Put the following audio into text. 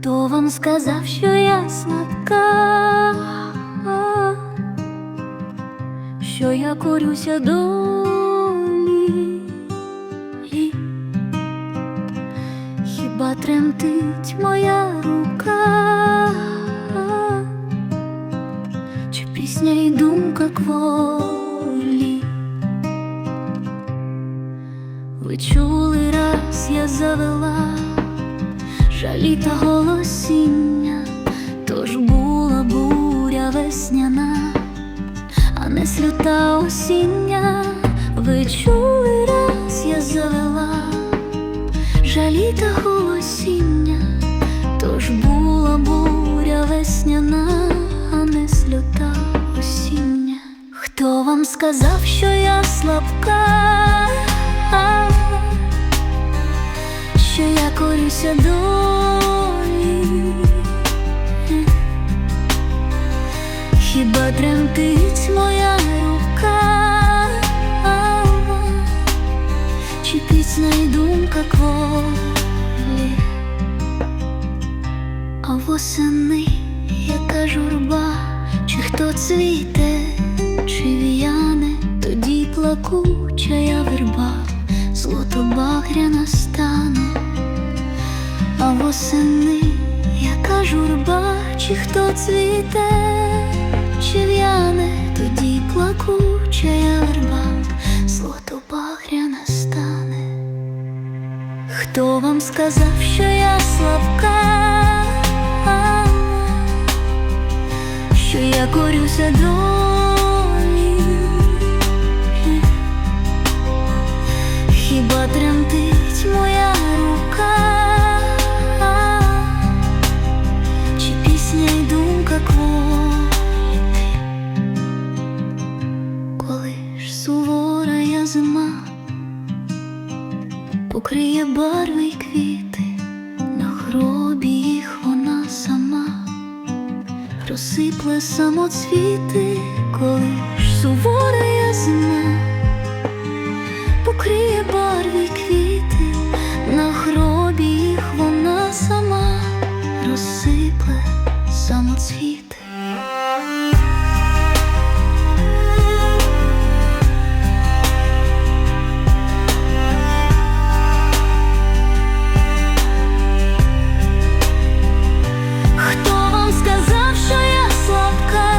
Хто вам сказав, що я слабка, що я корюся долі? Хіба тремтить моя рука, чи пісня і думка кволі? Ви чули раз я завела жалі та голосіння, тож була буря весняна, а не слюта осіння. Ви чули раз я завела жалі та голосіння, тож була буря весняна, а не сльота осіння. Хто вам сказав, що я слабка? Що я корюся долі? Хіба тремтить моя рука? Чи пісня і думка кволі, а восени яка журба, чи хто цвіте, чи в'яне, тоді плакуча я верба, злото багряна стане, а восени яка журба, чи хто цвіте, чи в'яне, тоді плакуча я верба, злото багряна стане. Хто вам сказав, що я слабка? Що я корюся долі? Хіба тремтить пісня й думка кволі? Коли ж сувора я зима покриє барви й квіти, на гробі їх вона сама розсипле самоцвіти, коли ж сувора я зима, самоцвіти. Хто вам сказав, що я слабка?